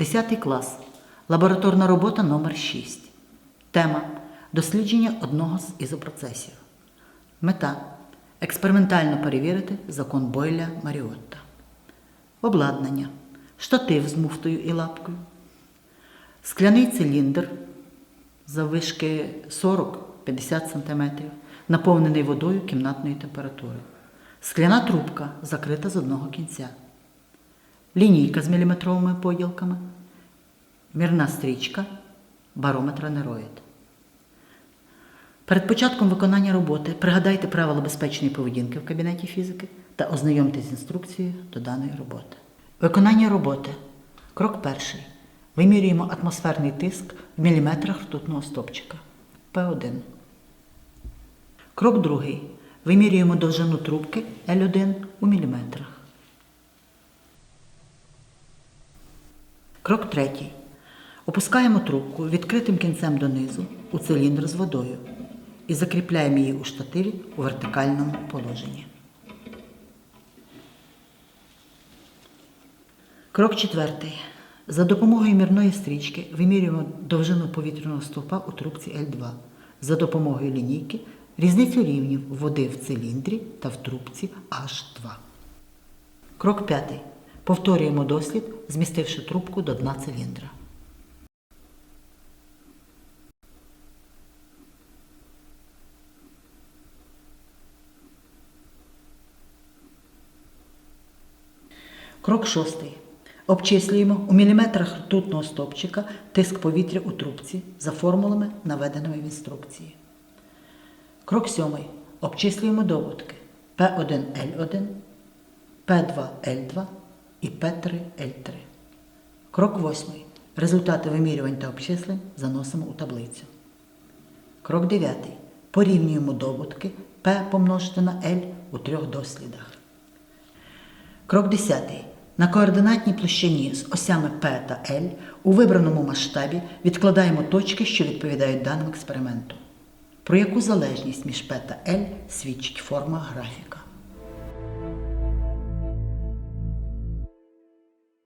10 клас. Лабораторна робота номер 6 Тема Дослідження одного з ізопроцесів. Мета експериментально перевірити закон Бойля Маріотта. Обладнання. Штатив з муфтою і лапкою. Скляний циліндр заввишки 40-50 см, наповнений водою кімнатної температури. Скляна трубка закрита з одного кінця. Лінійка з міліметровими поділками. Мірна стрічка, барометр анероїд. Перед початком виконання роботи пригадайте правила безпечної поведінки в кабінеті фізики та ознайомтесь з інструкцією до даної роботи. Виконання роботи. Крок перший. Вимірюємо атмосферний тиск в міліметрах ртутного стопчика. П1. Крок другий. Вимірюємо довжину трубки L1 у міліметрах. Крок третій. Опускаємо трубку відкритим кінцем донизу у циліндр з водою і закріпляємо її у штативі у вертикальному положенні. Крок четвертий. За допомогою мірної стрічки вимірюємо довжину повітряного стовпа у трубці L2. За допомогою лінійки різницю рівнів води в циліндрі та в трубці H2. Крок п'ятий. Повторюємо дослід, змістивши трубку до дна циліндра. Крок шостий. Обчислюємо у міліметрах ртутного стопчика тиск повітря у трубці за формулами, наведеними в інструкції. Крок сьомий. Обчислюємо доводки P1L1, P2L2 і P3L3. Крок восьмий. Результати вимірювань та обчислень заносимо у таблицю. Крок дев'ятий. Порівнюємо доводки P помножити на L у трьох дослідах. Крок 10. На координатній площині з осями P та L у вибраному масштабі відкладаємо точки, що відповідають даному експерименту. Про яку залежність між P та L свідчить форма графіка.